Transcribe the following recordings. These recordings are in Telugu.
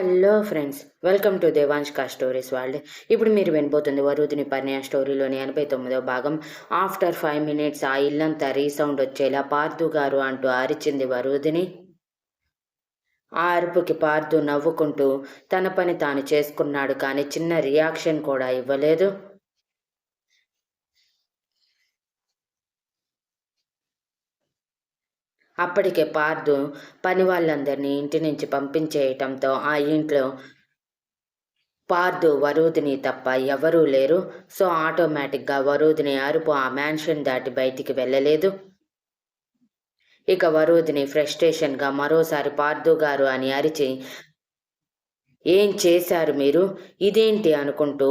హలో ఫ్రెండ్స్ వెల్కమ్ టు దేవాంష్కా స్టోరీస్ వరల్డ్ ఇప్పుడు మీరు వినబోతుంది వరుదిని పర్ణయ స్టోరీలోని ఎనభై తొమ్మిదో భాగం. ఆఫ్టర్ ఫైవ్ మినిట్స్ ఆ ఇల్లంతా రీసౌండ్ వచ్చేలా పార్థు గారు అంటూ అరిచింది వరుదిని. ఆ అరుపుకి పార్థు నవ్వుకుంటూ తన పని తాను చేసుకున్నాడు కానీ చిన్న రియాక్షన్ కూడా ఇవ్వలేదు. అప్పటికే పార్దు పని వాళ్ళందరినీ ఇంటి నుంచి పంపించేయటంతో ఆ ఇంట్లో పార్దు వరూధిని తప్ప ఎవరూ లేరు. సో ఆటోమేటిక్గా వరూధిని అరుపు ఆ మ్యాన్షన్ దాటి బయటికి వెళ్ళలేదు. ఇక వరూధిని ఫ్రస్ట్రేషన్గా మరోసారి పార్దు గారు అని అరిచి ఏం చేశారు మీరు? ఇదేంటి? అనుకుంటూ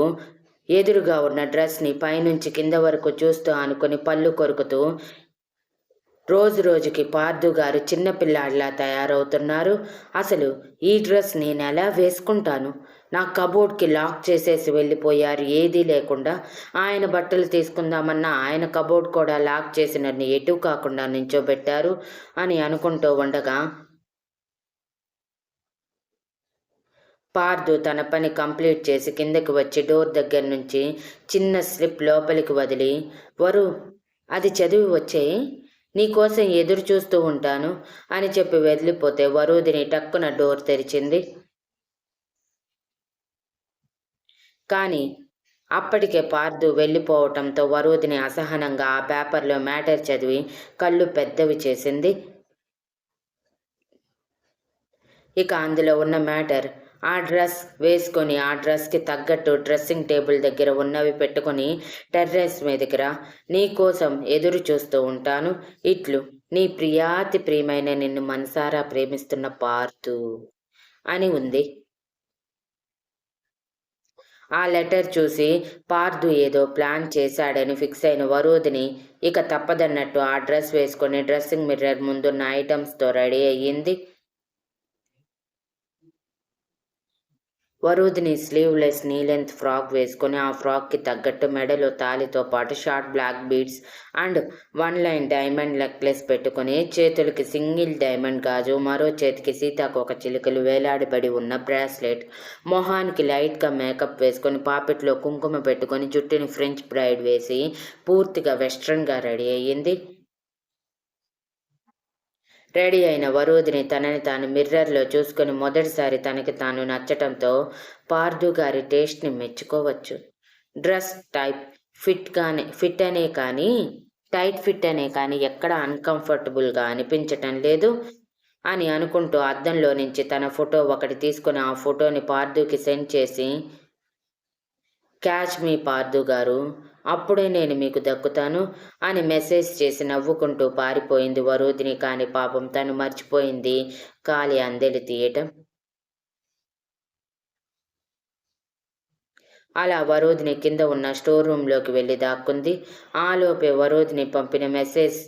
ఎదురుగా ఉన్న డ్రెస్ని పైనుంచి కింద వరకు చూస్తూ అనుకుని పళ్ళు కొరుకుతూ రోజు రోజుకి పార్థు గారు చిన్నపిల్లాడిలా తయారవుతున్నారు. అసలు ఈ డ్రెస్ నేను ఎలా వేసుకుంటాను? నా కబోర్డ్కి లాక్ చేసేసి వెళ్ళిపోయారు. ఏదీ లేకుండా ఆయన బట్టలు తీసుకుందామన్నా ఆయన కబోర్డ్ కూడా లాక్ చేసినన్ని ఎటు కాకుండా నించోబెట్టారు అని అనుకుంటూ ఉండగా పార్థు తన పని కంప్లీట్ చేసి కిందకి వచ్చి డోర్ దగ్గర నుంచి చిన్న స్లిప్ లోపలికి వదిలి వరు అది చదివి వచ్చే నీకోసం ఎదురు చూస్తూ ఉంటాను అని చెప్పి వదిలిపోతే వరుదిని టక్కున డోర్ తెరిచింది. కానీ అప్పటికే పార్దు వెళ్ళిపోవటంతో వరుదిని అసహనంగా ఆ పేపర్లో మ్యాటర్ చదివి కళ్ళు పెద్దవి చేసింది. ఇక అందులో ఉన్న మ్యాటర్ ఆ డ్రెస్ వేసుకొని ఆ డ్రెస్కి తగ్గట్టు డ్రెస్సింగ్ టేబుల్ దగ్గర ఉన్నవి పెట్టుకొని టెర్రస్ మీదకి దగ్గర నీ కోసం ఎదురు చూస్తూ ఉంటాను. ఇట్లు నీ ప్రియాతి ప్రియమైన నిన్ను మనసారా ప్రేమిస్తున్న పార్తు అని ఉంది. ఆ లెటర్ చూసి పార్దు ఏదో ప్లాన్ చేశాడని ఫిక్స్ అయిన వరుదిని ఇక తప్పదన్నట్టు ఆ డ్రెస్ వేసుకొని డ్రెస్సింగ్ మిర్రర్ ముందున్న ఐటమ్స్తో రెడీ అయ్యింది. Varudhini sleeveless knee length frock వేసుకొని ఆ ఫ్రాక్కి తగ్గట్టు మెడలో తాలితో పాటు short black beads and one line diamond necklace పెట్టుకుని చేతులకి సింగిల్ డైమండ్ గాజు మరో చేతికి సీతాకోక చిలుకలు వేలాడిబడి ఉన్న బ్రాస్లెట్ మొహానికి లైట్గా మేకప్ వేసుకొని పాపెట్లో కుంకుమ పెట్టుకొని జుట్టుని ఫ్రెంచ్ బ్రైడ్ వేసి పూర్తిగా వెస్ట్రన్గా రెడీ అయ్యింది. రెడీ అయిన వరూధిని తనని తాను మిర్రర్లో చూసుకుని మొదటిసారి తనకి తాను నచ్చటంతో పార్దు గారి టేస్ట్ని మెచ్చుకోవచ్చు. డ్రెస్ టైప్ ఫిట్ కానీ ఫిట్ అనే కానీ టైట్ ఫిట్ అనే కానీ ఎక్కడ అన్కంఫర్టబుల్గా అనిపించటం లేదు అని అనుకుంటూ అద్దంలో నుంచి తన ఫోటో ఒకటి తీసుకుని ఆ ఫోటోని పార్దుకి సెండ్ చేసి క్యాచ్ మీ పార్దు గారు అప్పుడే నేను మీకు దక్కుతాను అని మెసేజ్ చేసి నవ్వుకుంటూ పారిపోయింది వరోధిని కాని పాపం తను మర్చిపోయింది. కాలి అందెలు తీయటం. అలా వరోధిని కింద ఉన్న స్టోర్ రూమ్లోకి వెళ్ళి దాక్కుంది. ఆలోపే వరోధిని పంపిన మెసేజ్.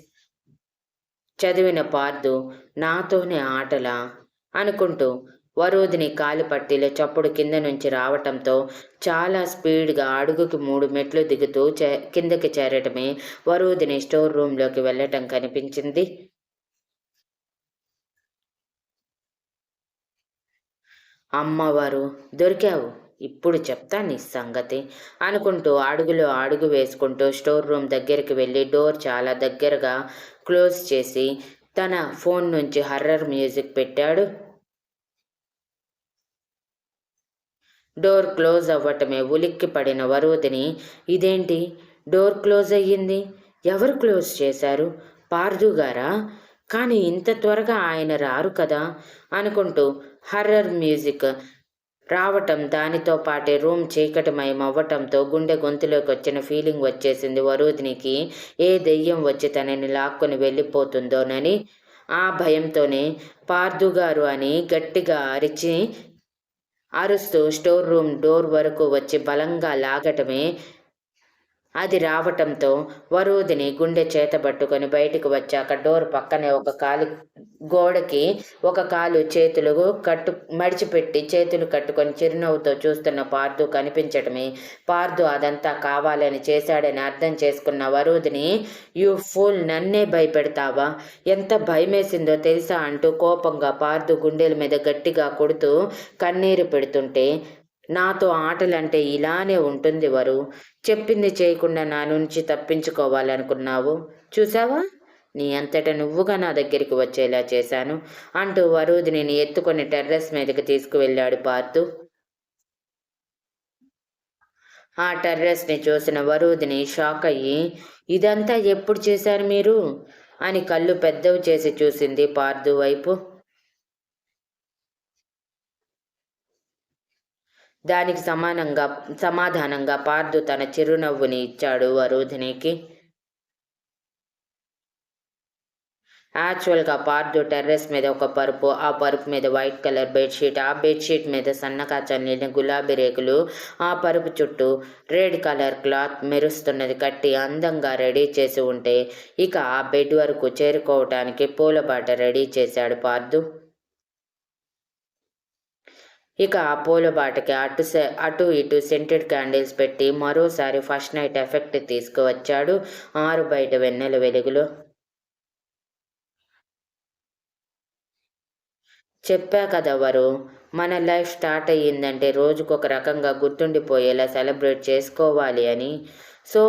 చదివిన పార్దు నాతోనే ఆటలా? అనుకుంటూ వరోధిని కాలిపట్టిలో చప్పుడు కింద నుంచి రావటంతో చాలా స్పీడ్గా అడుగుకి మూడు మెట్లు దిగుతూ చే కిందకి చేరటమే వరోధిని స్టోర్ రూమ్లోకి వెళ్ళటం కనిపించింది. అమ్మవారు దొరికావు ఇప్పుడు చెప్తా నీ సంగతి అనుకుంటూ అడుగులో అడుగు వేసుకుంటూ స్టోర్ రూమ్ దగ్గరికి వెళ్ళి డోర్ చాలా దగ్గరగా క్లోజ్ చేసి తన ఫోన్ నుంచి హర్రర్ మ్యూజిక్ పెట్టాడు. డోర్ క్లోజ్ అవ్వటమే ఉలిక్కి పడిన వరోధిని ఇదేంటి? డోర్ క్లోజ్ అయ్యింది? ఎవరు క్లోజ్ చేశారు? పార్దుగారా కానీ ఇంత త్వరగా ఆయన రారు కదా? అనుకుంటూ హర్రర్ మ్యూజిక్ రావటం దానితో పాటే రూమ్ చీకటిమయం అవ్వటంతో గుండె గొంతులోకి వచ్చిన ఫీలింగ్ వచ్చేసింది వరుదినికి ఏ దెయ్యం వచ్చి తనని లాక్కొని వెళ్ళిపోతుందోనని ఆ భయంతోనే పార్దుగారు అని గట్టిగా అరిచి అరుస్తూ స్టోర్ రూమ్ డోర్ వరకు వచ్చి బలంగా లాగటమే అది రావటంతో వరూదిని గుండె చేతబట్టుకొని బయటకు వచ్చాక డోర్ పక్కనే ఒక కాలు గోడకి ఒక కాలు చేతులు కట్టు మడిచిపెట్టి చేతులు కట్టుకొని చిరునవ్వుతో చూస్తున్న పార్దు కనిపించటమే. పార్దు అదంతా కావాలని చేశాడని అర్థం చేసుకున్న వరూదిని యూ ఫుల్ నన్నే భయపెడతావా? ఎంత భయమేసిందో తెలుసా? అంటూ కోపంగా పార్దు గుండెల మీద గట్టిగా కొడుతూ కన్నీరు పెడుతుంటే నాతో ఆటలంటే ఇలానే ఉంటుంది వరు. చెప్పింది చేయకుండా నా నుంచి తప్పించుకోవాలనుకున్నావు. చూసావా నీ అంతట నువ్వుగా నా దగ్గరికి వచ్చేలా చేశాను. అంటూ వరుదిని ఎత్తుకొని టెర్రస్ మీదకి తీసుకువెళ్ళాడు పార్తు. ఆ టెర్రస్ని చూసిన వరుదిని షాక్ అయ్యి ఇదంతా ఎప్పుడు చేశారు మీరు? అని కళ్ళు పెద్దవి చేసి చూసింది పార్దు వైపు. దానికి సమానంగా సమాధానంగా పార్దు తన చిరునవ్వుని ఇచ్చాడు వరుధినికి. యాక్చువల్గా పార్దు టెర్రస్ మీద ఒక పరుపు ఆ పరుపు మీద వైట్ కలర్ బెడ్షీట్ ఆ బెడ్షీట్ మీద సన్నగా చల్లిన గులాబీ రేకులు ఆ పరుపు చుట్టూ రెడ్ కలర్ క్లాత్ మెరుస్తున్నది కట్టి అందంగా రెడీ చేసి ఉంటే ఇక ఆ బెడ్ వరకు చేరుకోవటానికి పూలబాట రెడీ చేశాడు పార్దు ఇక ఆ పూలబాటకి అటు అటు ఇటు సెంటెడ్ క్యాండిల్స్ పెట్టి మరోసారి ఫస్ట్ నైట్ ఎఫెక్ట్ తీసుకువచ్చాడు ఆరు బయట వెన్నెల వెలుగులో. చెప్పా కదా వరు మన లైఫ్ స్టార్ట్ అయ్యిందంటే రోజుకొక రకంగా గుర్తుండిపోయేలా సెలబ్రేట్ చేసుకోవాలి అని. సో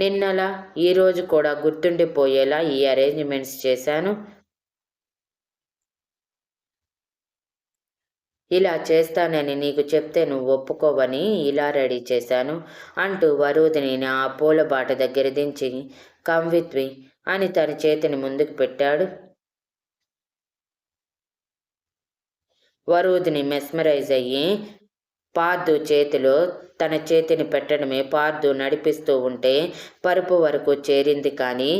నిన్నలా ఈరోజు కూడా గుర్తుండిపోయేలా ఈ అరేంజ్మెంట్స్ చేశాను. ఇలా చేస్తానని నీకు చెప్తే నువ్వు ఒప్పుకోవని ఇలా రెడీ చేశాను అంటూ వరుదిని ఆ పూల బాట దగ్గర దించి కంవిత్వి అని తన చేతిని ముందుకు పెట్టాడు. వరుదిని మెస్మరైజ్ అయ్యి పార్దు చేతిలో తన చేతిని పెట్టడమే పార్దు నడిపిస్తూ ఉంటే పరుపు వరకు చేరింది కానీ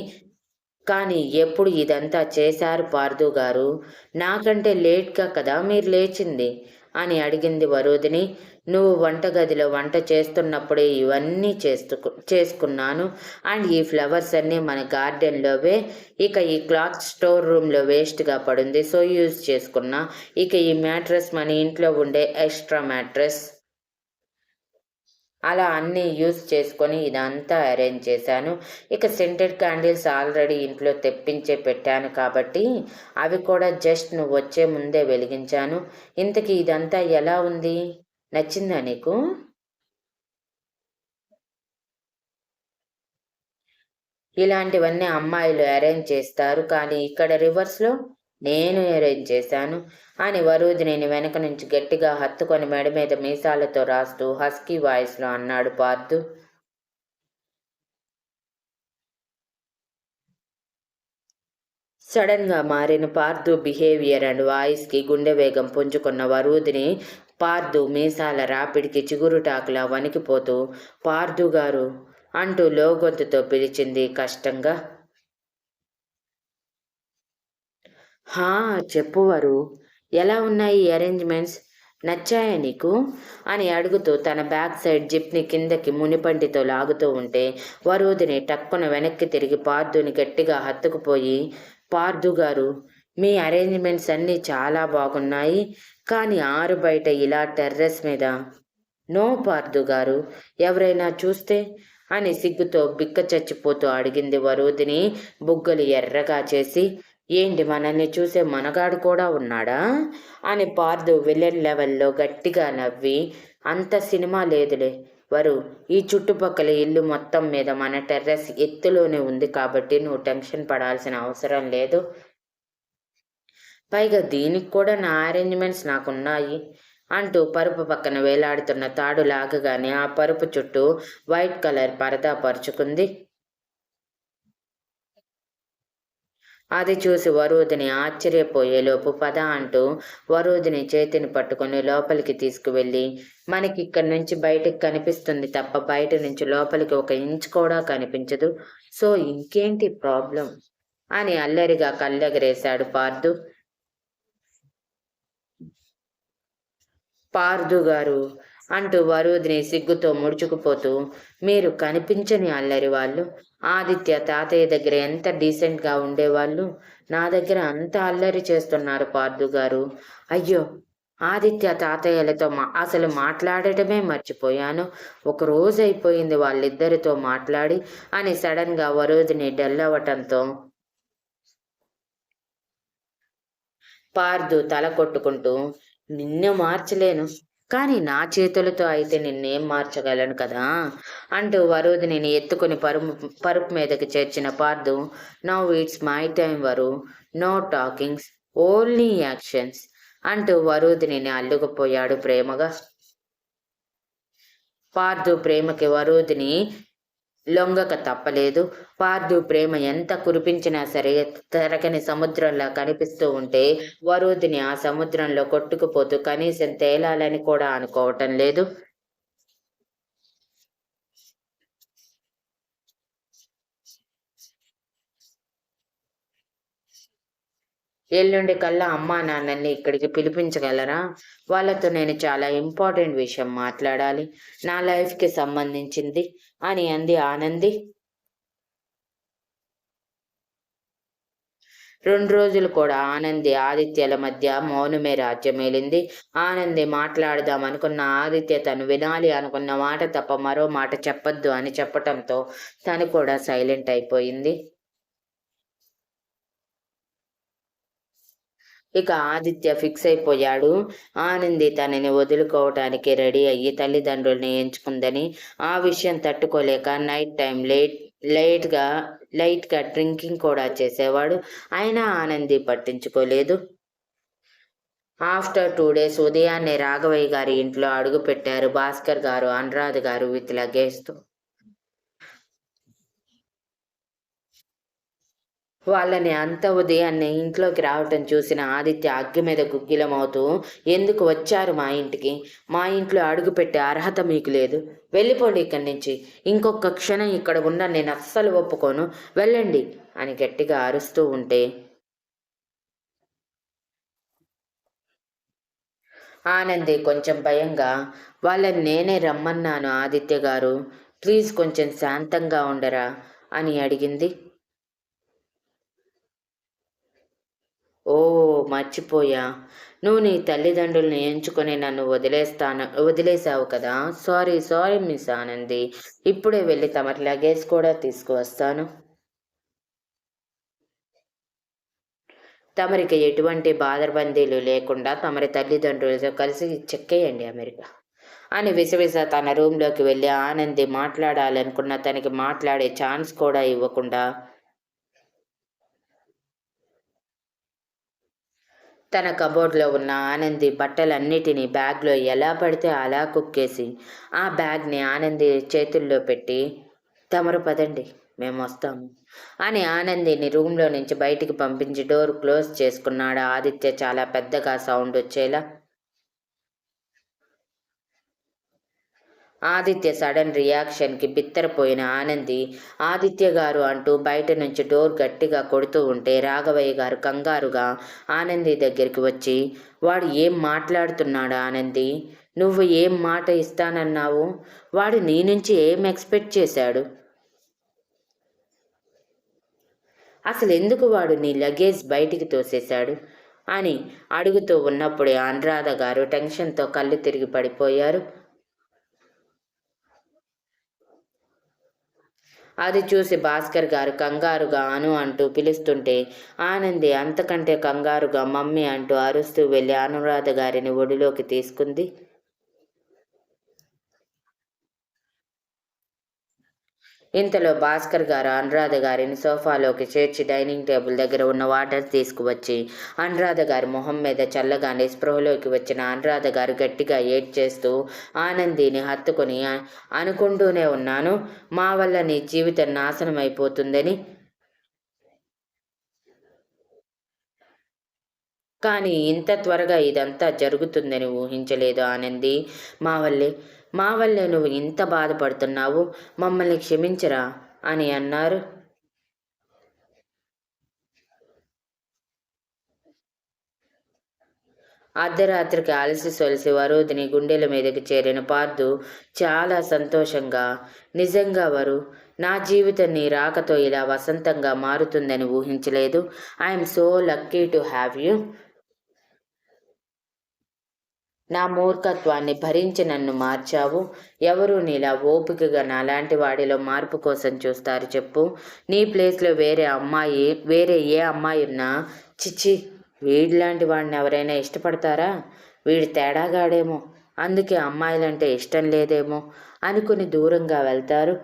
కానీ ఎప్పుడు ఇదంతా చేశారు పార్దు గారు? నాకంటే లేట్గా కదా మీరు లేచింది? అని అడిగింది వరుదిని నువ్వు వంటగదిలో వంట చేస్తున్నప్పుడే ఇవన్నీ చేస్తు చేసుకున్నాను. అండ్ ఈ ఫ్లవర్స్ అన్నీ మన గార్డెన్లోవే. ఇక ఈ క్లాత్ స్టోర్ రూమ్లో వేస్ట్గా పడింది. సో యూజ్ చేసుకున్నా. ఇక ఈ మ్యాట్రెస్ మన ఇంట్లో ఉండే ఎక్స్ట్రా మ్యాట్రెస్ అలా అన్నీ యూస్ చేసుకొని ఇదంతా అరేంజ్ చేశాను. ఇక సెంటెడ్ క్యాండిల్స్ ఆల్రెడీ ఇంట్లో తెప్పించే పెట్టాను కాబట్టి అవి కూడా జస్ట్ నువ్వు వచ్చే ముందే వెలిగించాను. ఇంతకీ ఇదంతా ఎలా ఉంది? నచ్చిందా నీకు? ఇలాంటివన్నీ అమ్మాయిలు అరేంజ్ చేస్తారు. కానీ ఇక్కడ రివర్స్లో నేను అరేంజ్ చేశాను? అని వరూధిని వెనక నుంచి గట్టిగా హత్తుకొని మెడ మీద మీసాలతో రాస్తూ హస్కీ వాయిస్లో అన్నాడు పార్థు సడన్గా మారిన పార్థు బిహేవియర్ అండ్ వాయిస్కి గుండె వేగం పుంజుకున్న వరూధిని పార్థు మీసాల రాపిడికి చిగురుటాకులా వణికిపోతూ పార్థు గారు అంటూ లోగొంతుతో పిలిచింది కష్టంగా. హా చెప్పువారు ఎలా ఉన్నాయి అరేంజ్మెంట్స్? నచ్చాయా నీకు? అని అడుగుతూ తన బ్యాక్ సైడ్ జిప్ని కిందకి మునిపంటితో లాగుతూ ఉంటే వరుదిని టక్కున వెనక్కి తిరిగి పార్థుని గట్టిగా హత్తుకుపోయి పార్థు గారు మీ అరేంజ్మెంట్స్ అన్నీ చాలా బాగున్నాయి కానీ ఆరు బయట ఇలా టెర్రస్ మీద నో పార్దు గారు ఎవరైనా చూస్తే అని సిగ్గుతో బిక్క చచ్చిపోతూ అడిగింది వరుదిని బుగ్గలు ఎర్రగా చేసి ఏంటి మనల్ని చూసే మనగాడు కూడా ఉన్నాడా? అని పార్దు విలన్ లెవెల్లో గట్టిగా నవ్వి అంత సినిమా లేదులే. వరు ఈ చుట్టుపక్కల ఇల్లు మొత్తం మీద మన టెర్రస్ ఎత్తులోనే ఉంది కాబట్టి నువ్వు టెన్షన్ పడాల్సిన అవసరం లేదు. పైగా దీనికి కూడా నా అరేంజ్మెంట్స్ నాకున్నాయి అంటూ పరుపు పక్కన వేలాడుతున్న తాడు లాగగానే ఆ పరుపు చుట్టూ వైట్ కలర్ పరదా పరుచుకుంది. అది చూసి వరుదిని ఆశ్చర్యపోయేలోపు పద అంటూ వరుదిని చేతిని పట్టుకుని లోపలికి తీసుకువెళ్ళి మనకి ఇక్కడి నుంచి బయటకు కనిపిస్తుంది తప్ప బయట నుంచి లోపలికి ఒక ఇంచ్ కూడా కనిపించదు. సో ఇంకేంటి ప్రాబ్లం అని అల్లరిగా కళ్ళెగరేశాడు పార్దు. పార్దు గారు అంటూ వరుదిని సిగ్గుతో ముడుచుకుపోతూ మీరు కనిపించని అల్లరి వాళ్ళు ఆదిత్య తాతయ్య దగ్గర ఎంత డీసెంట్గా ఉండేవాళ్ళు నా దగ్గర అంత అల్లరి చేస్తున్నారు పార్దు గారు. అయ్యో ఆదిత్య తాతయ్యలతో మా అసలు మాట్లాడటమే మర్చిపోయాను. ఒక రోజు అయిపోయింది వాళ్ళిద్దరితో మాట్లాడి అని సడన్గా వరోధిని డల్ అవ్వటంతో పార్దు తల కొట్టుకుంటూ నిన్ను మార్చలేను. కానీ నా చేతులతో అయితే నిన్నేం మార్చగలను కదా? అంటూ వరుదిని ఎత్తుకుని పరుపు పరుపు మీదకి చేర్చిన Pardhu now it's my time Varu no talkings only actions అంటూ వరుదిని అల్లుకుపోయాడు ప్రేమగా. పార్దు ప్రేమకి వరుదిని లొంగక తప్పలేదు. పార్థు ప్రేమ ఎంత కురిపించినా సరే తరగని సముద్రంలా కనిపిస్తూ ఉంటే వరుదిని ఆ సముద్రంలో కొట్టుకుపోతూ కనీసం తేలాలని కూడా అనుకోవటం లేదు. ఎల్లుండి కల్లా అమ్మా నాన్నని ఇక్కడికి పిలిపించగలరా? వాళ్ళతో నేను చాలా ఇంపార్టెంట్ విషయం మాట్లాడాలి. నా లైఫ్కి సంబంధించింది అని అంది ఆనంది. రెండు రోజులు కూడా ఆనంది ఆదిత్యల మధ్య మౌనమే రాజ్యమేలింది ఆనంది మాట్లాడదాం అనుకున్న ఆదిత్య తను వినాలి అనుకున్న మాట తప్ప మరో మాట చెప్పొద్దు అని చెప్పటంతో తను కూడా సైలెంట్ అయిపోయింది. ఇక ఆదిత్య ఫిక్స్ అయిపోయాడు. ఆనంది తనని వదులుకోవటానికి రెడీ అయ్యి తల్లిదండ్రుల్ని ఎంచుకుందని ఆ విషయం తట్టుకోలేక నైట్ టైం లేట్ లైట్గా లైట్గా డ్రింకింగ్ కూడా చేసేవాడు. అయినా ఆనంది పట్టించుకోలేదు. ఆఫ్టర్ టూ డేస్ ఉదయాన్నే రాఘవయ్య గారి ఇంట్లో అడుగుపెట్టారు భాస్కర్ గారు అనురాధ గారు విత్ లగేజ్తో. వాళ్ళని అంత ఉదయాన్నే ఇంట్లోకి రావటం చూసిన ఆదిత్య అగ్గి మీద గుగ్గిలమవుతూ ఎందుకు వచ్చారు మా ఇంటికి? మా ఇంట్లో అడుగు పెట్టే అర్హత మీకు లేదు. వెళ్ళిపోండి ఇక్కడి నుంచి. ఇంకొక క్షణం ఇక్కడ ఉన్న నేను అస్సలు ఒప్పుకోను. వెళ్ళండి అని గట్టిగా అరుస్తూ ఉంటే ఆనంది కొంచెం భయంగా వాళ్ళని నేనే రమ్మన్నాను ఆదిత్య గారు. ప్లీజ్ కొంచెం శాంతంగా ఉండరా అని అడిగింది. ఓ మర్చిపోయా. నువ్వు నీ తల్లిదండ్రుల్ని ఎంచుకొని నన్ను వదిలేస్తాను వదిలేసావు కదా. Sorry sorry miss Anandi. ఇప్పుడే వెళ్ళి తమరి లగేజ్ కూడా తీసుకువస్తాను. తమరికి ఎటువంటి బాధబందీలు లేకుండా తమరి తల్లిదండ్రులతో కలిసి చెక్కేయండి అమెరికా అని విసవిస తన రూమ్లోకి వెళ్ళి ఆనంది మాట్లాడాలనుకున్న తనకి మాట్లాడే ఛాన్స్ కూడా ఇవ్వకుండా తన కబోర్డ్లో ఉన్న ఆనంది బట్టలన్నిటినీ బ్యాగ్లో ఎలా పడితే అలా కుక్కేసి ఆ బ్యాగ్ని ఆనంది చేతుల్లో పెట్టి తమరు పదండి మేము వస్తాము అని ఆనందిని రూమ్లో నుంచి బయటికి పంపించి డోర్ క్లోజ్ చేసుకున్నాడు ఆదిత్య చాలా పెద్దగా సౌండ్ వచ్చేలా ఆదిత్య సడన్ రియాక్షన్కి బిత్తరపోయిన ఆనంది ఆదిత్య గారు అంటూ బయట నుంచి డోర్ గట్టిగా కొడుతూ ఉంటే రాఘవయ్య గారు కంగారుగా ఆనంది దగ్గరికి వచ్చి వాడు ఏం మాట్లాడుతున్నాడు ఆనంది? నువ్వు ఏం మాట ఇస్తానన్నావు? వాడు నీ నుంచి ఏం ఎక్స్పెక్ట్ చేశాడు? అసలు ఎందుకు వాడు నీ లగేజ్ బయటికి తోసేశాడు? అని అడుగుతూ ఉన్నప్పుడే అనురాధ గారు టెన్షన్తో కళ్ళు తిరిగి పడిపోయారు. అది చూసి భాస్కర్ గారు కంగారుగా అను అంటూ పిలుస్తుంటే ఆనంది అంతకంటే కంగారుగా మమ్మీ అంటూ అరుస్తూ వెళ్ళి అనురాధ గారిని ఒడిలోకి తీసుకుంది. ఇంతలో భాస్కర్ గారు అనురాధ గారిని సోఫాలోకి చేర్చి డైనింగ్ టేబుల్ దగ్గర ఉన్న వాటర్ తీసుకువచ్చి అనురాధ గారి మొహం మీద చల్లగానే స్పృహలోకి వచ్చిన అనురాధ గారు గట్టిగా ఏడ్ చేస్తూ ఆనందిని హత్తుకొని అనుకుంటూనే ఉన్నాను. మా వల్ల నీ జీవితం నాశనం అయిపోతుందని కానీ ఇంత త్వరగా ఇదంతా జరుగుతుందని ఊహించలేదు ఆనంది. మా వల్లే మా వల్లే నువ్వు ఇంత బాధపడుతున్నావు? మమ్మల్ని క్షమించరా? అని అన్నారు. అర్ధరాత్రికి అలసి సొలిసి వరుదిని గుండెల మీదకి చేరిన పార్దు చాలా సంతోషంగా నిజంగా వరు నా జీవితం నీ రాకతో ఇలా వసంతంగా మారుతుందని ఊహించలేదు. I'm so lucky to have you నా మూర్ఖత్వాన్ని భరించి నన్ను మార్చావు. ఎవరు నీలా ఓపికగా నాలాంటి వాడిలో మార్పు కోసం చూస్తారు చెప్పు. నీ ప్లేస్లో వేరే అమ్మాయి వేరే ఏ అమ్మాయి ఉన్నా చిచ్చి వీడిలాంటి వాడిని ఎవరైనా ఇష్టపడతారా? వీడి తేడాగాడేమో. అందుకే అమ్మాయిలంటే ఇష్టం లేదేమో అనుకుని దూరంగా వెళ్తారు.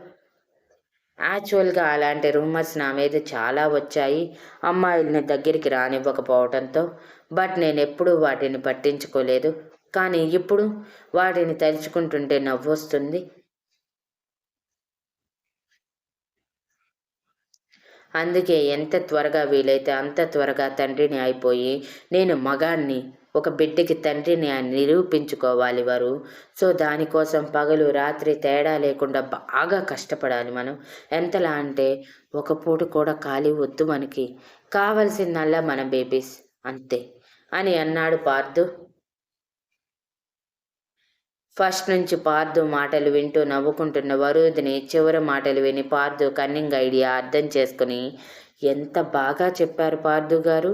యాక్చువల్గా అలాంటి రూమర్స్ నా మీద చాలా వచ్చాయి. అమ్మాయిల్ని దగ్గరికి రానివ్వకపోవడంతో బట్ నేను ఎప్పుడూ వాటిని పట్టించుకోలేదు. కానీ ఇప్పుడు వాటిని తలుచుకుంటుంటే నవ్వొస్తుంది అందుకే ఎంత త్వరగా వీలైతే అంత త్వరగా తండ్రిని అయిపోయి నేను మగాన్ని ఒక బిడ్డకి తండ్రిని నిరూపించుకోవాలి వారు. సో దానికోసం పగలు రాత్రి తేడా లేకుండా బాగా కష్టపడాలి మనం. ఎంతలా అంటే ఒక పూట కూడా ఖాళీ వద్దు మనకి. కావలసిందల్లా మన బేబీస్ అంతే అని అన్నాడు పార్థు. ఫస్ట్ నుంచి పార్దు మాటలు వింటూ నవ్వుకుంటున్న వరుదిని చివరి మాటలు విని పార్దు కన్నింగ్ ఐడియా అర్థం చేసుకుని ఎంత బాగా చెప్పారు పార్దు గారు?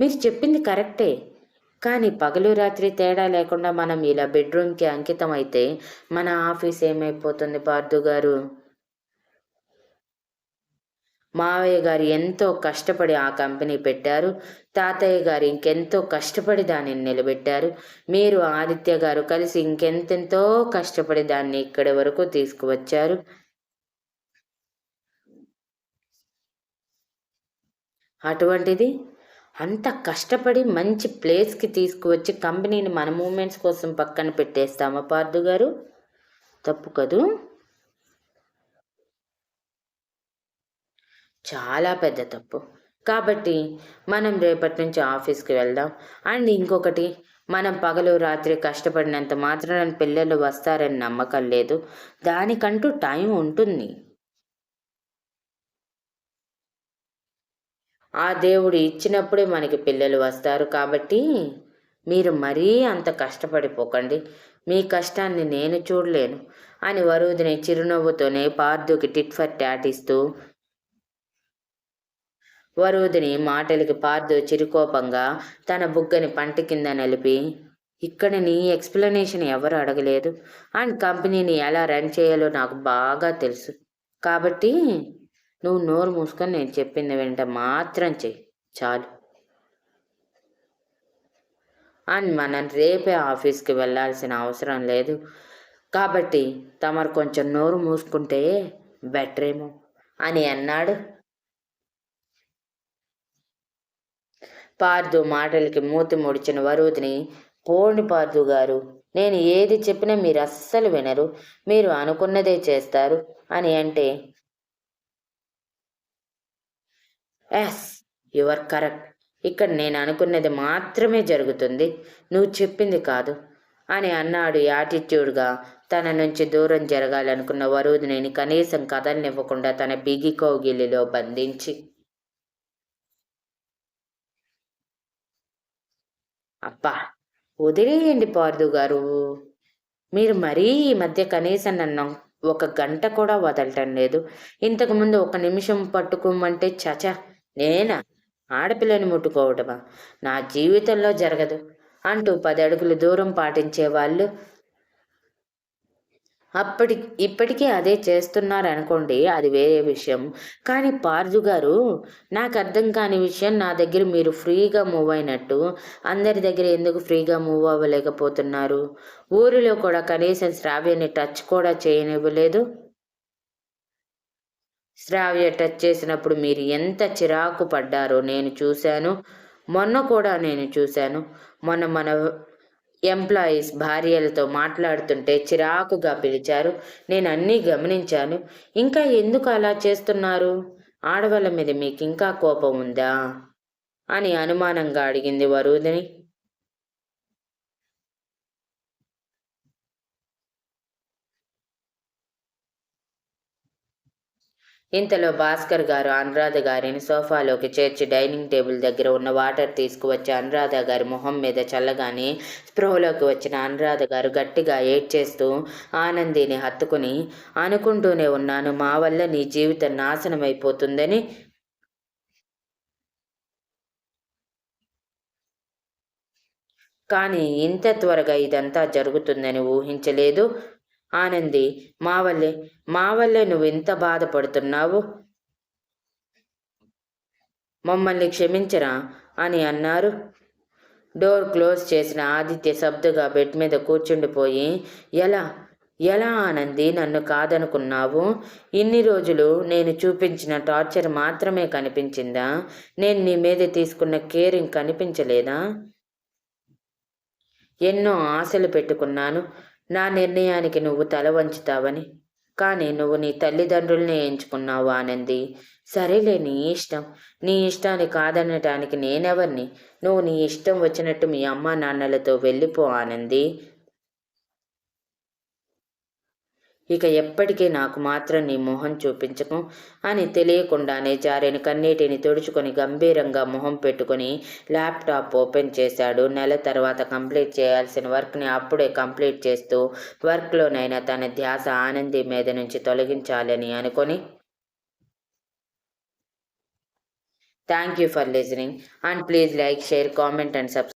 మీరు చెప్పింది కరెక్టే. కానీ పగలు రాత్రి తేడా లేకుండా మనం ఇలా బెడ్రూమ్కి అంకితం అయితే మన ఆఫీస్ ఏమైపోతుంది పార్దు గారు? మావయ్య గారు ఎంతో కష్టపడి ఆ కంపెనీ పెట్టారు. తాతయ్య గారు ఇంకెంతో కష్టపడి దానిని నిలబెట్టారు. మీరు ఆదిత్య గారు కలిసి ఇంకెంతెంతో కష్టపడి దాన్ని ఇక్కడి వరకు తీసుకువచ్చారు. అటువంటిది అంత కష్టపడి మంచి ప్లేస్కి తీసుకువచ్చి కంపెనీని మన మూమెంట్స్ కోసం పక్కన పెట్టేస్తామా పార్దు గారు? తప్పు కదూ? చాలా పెద్ద తప్పు. కాబట్టి మనం రేపటి నుంచి ఆఫీస్కి వెళ్దాం. అండ్ ఇంకొకటి మనం పగలు రాత్రి కష్టపడినంత మాత్రాన పిల్లలు వస్తారని నమ్మకం లేదు. దానికంటూ టైం ఉంటుంది. ఆ దేవుడు ఇచ్చినప్పుడే మనకి పిల్లలు వస్తారు. కాబట్టి మీరు మరీ అంత కష్టపడిపోకండి. మీ కష్టాన్ని నేను చూడలేను. అని వరుదిని చిరునవ్వుతోనే పార్థుకి టిట్ ఫర్ ట్యాట్ ఇస్తూ వరుదిని మాటలకి పార్దు చిరుకోపంగా తన బుగ్గని పంట కింద నిలిపి ఇక్కడ నీ ఎక్స్ప్లెనేషన్ ఎవరు అడగలేదు? అండ్ కంపెనీని ఎలా రన్ చేయాలో నాకు బాగా తెలుసు. కాబట్టి నువ్వు నోరు మూసుకొని నేను చెప్పింది వెంట మాత్రం చెయ్యి. చాలు. అండ్ మనం రేపే ఆఫీస్కి వెళ్ళాల్సిన అవసరం లేదు. కాబట్టి తమరు కొంచెం నోరు మూసుకుంటే బెటరేమో అని అన్నాడు పార్దు మాటలకి మూతి ముడిచిన వరుదిని పోండి పార్దు గారు నేను ఏది చెప్పినా మీరు అస్సలు వినరు మీరు అనుకున్నదే చేస్తారు అని అంటే ఎస్ యువర్ కరెక్ట్ ఇక్కడ నేను అనుకున్నది మాత్రమే జరుగుతుంది నువ్వు చెప్పింది కాదు అని అన్నాడు యాటిట్యూడ్గా తన నుంచి దూరం జరగాలనుకున్న వరుదిని కనీసం కథల్నివ్వకుండా తన బిగి కౌగిలిలో బంధించి. అబ్బా వదిలేయండి పార్దు గారు. మీరు మరీ ఈ మధ్య కనీసం నన్ను ఒక గంట కూడా వదలటం లేదు. ఇంతకుముందు ఒక నిమిషం పట్టుకోమంటే చచ నేనా? ఆడపిల్లని ముట్టుకోవటమా? నా జీవితంలో జరగదు అంటూ పది అడుగులు దూరం పాటించే వాళ్ళు అప్పటి ఇప్పటికీ అదే చేస్తున్నారనుకోండి అది వేరే విషయం. కానీ పార్జు గారు నాకు అర్థం కాని విషయం నా దగ్గర మీరు ఫ్రీగా మూవ్ అయినట్టు అందరి దగ్గర ఎందుకు ఫ్రీగా మూవ్ అవ్వలేకపోతున్నారు? ఊరిలో కూడా కనీసం శ్రావ్యని టచ్ కూడా చేయనివ్వలేదు? శ్రావ్య టచ్ చేసినప్పుడు మీరు ఎంత చిరాకు పడ్డారో నేను చూశాను. మొన్న కూడా నేను చూశాను. మొన్న మన ఎంప్లాయీస్ భార్యలతో మాట్లాడుతుంటే చిరాకుగా పిలిచారు. నేను అన్నీ గమనించాను. ఇంకా ఎందుకు అలా చేస్తున్నారు? ఆడవాళ్ళ మీద మీకు ఇంకా కోపం ఉందా? అని అనుమానంగా అడిగింది వరుదిని. ఇంతలో భాస్కర్ గారు అనురాధ గారిని సోఫాలోకి చేర్చి డైనింగ్ టేబుల్ దగ్గర ఉన్న వాటర్ తీసుకువచ్చి అనురాధ గారి మొహం మీద చల్లగానే స్పృహలోకి వచ్చిన అనురాధ గారు గట్టిగా ఏడ్చేస్తూ ఆనందిని హత్తుకుని అనుకుంటూనే ఉన్నాను. మా వల్ల నీ జీవితం నాశనం అయిపోతుందని కానీ ఇంత త్వరగా ఇదంతా జరుగుతుందని ఊహించలేదు. ఆనంది మా వల్లే మా వల్లే నువ్వు ఇంత బాధపడుతున్నావు? మమ్మల్ని క్షమించరా? అని అన్నారు. డోర్ క్లోజ్ చేసిన ఆదిత్య శబ్దగా బెడ్ మీద కూర్చుండిపోయి ఎలా ఎలా ఆనంది నన్ను కాదనుకున్నావు? ఇన్ని రోజులు నేను చూపించిన టార్చర్ మాత్రమే కనిపించిందా? నేను నీ మీద తీసుకున్న కేరింగ్ కనిపించలేదా? ఎన్నో ఆశలు పెట్టుకున్నాను. నా నిర్ణయానికి నువ్వు తల వంచుతావని. కానీ నువ్వు నీ తల్లిదండ్రుల్ని ఎంచుకున్నావు ఆనంది. సరేలే నీ ఇష్టం. నీ ఇష్టాన్ని కాదనటానికి నేనెవర్ని? నువ్వు నీ ఇష్టం వచ్చినట్టు మీ అమ్మా నాన్నలతో వెళ్ళిపో ఆనంది. ఇక ఎప్పటికీ నాకు మాత్రం నీ మొహం చూపించకు అని తెలియకుండానే జారిన కన్నీటిని తుడుచుకొని గంభీరంగా మొహం పెట్టుకొని ల్యాప్టాప్ ఓపెన్ చేశాడు. నెల తర్వాత కంప్లీట్ చేయాల్సిన వర్క్ని అప్పుడే కంప్లీట్ చేస్తూ వర్క్లోనైనా తన ధ్యాస ఆనంది మీద నుంచి తొలగించాలని అనుకొని thank you for listening and please like share comment and subscribe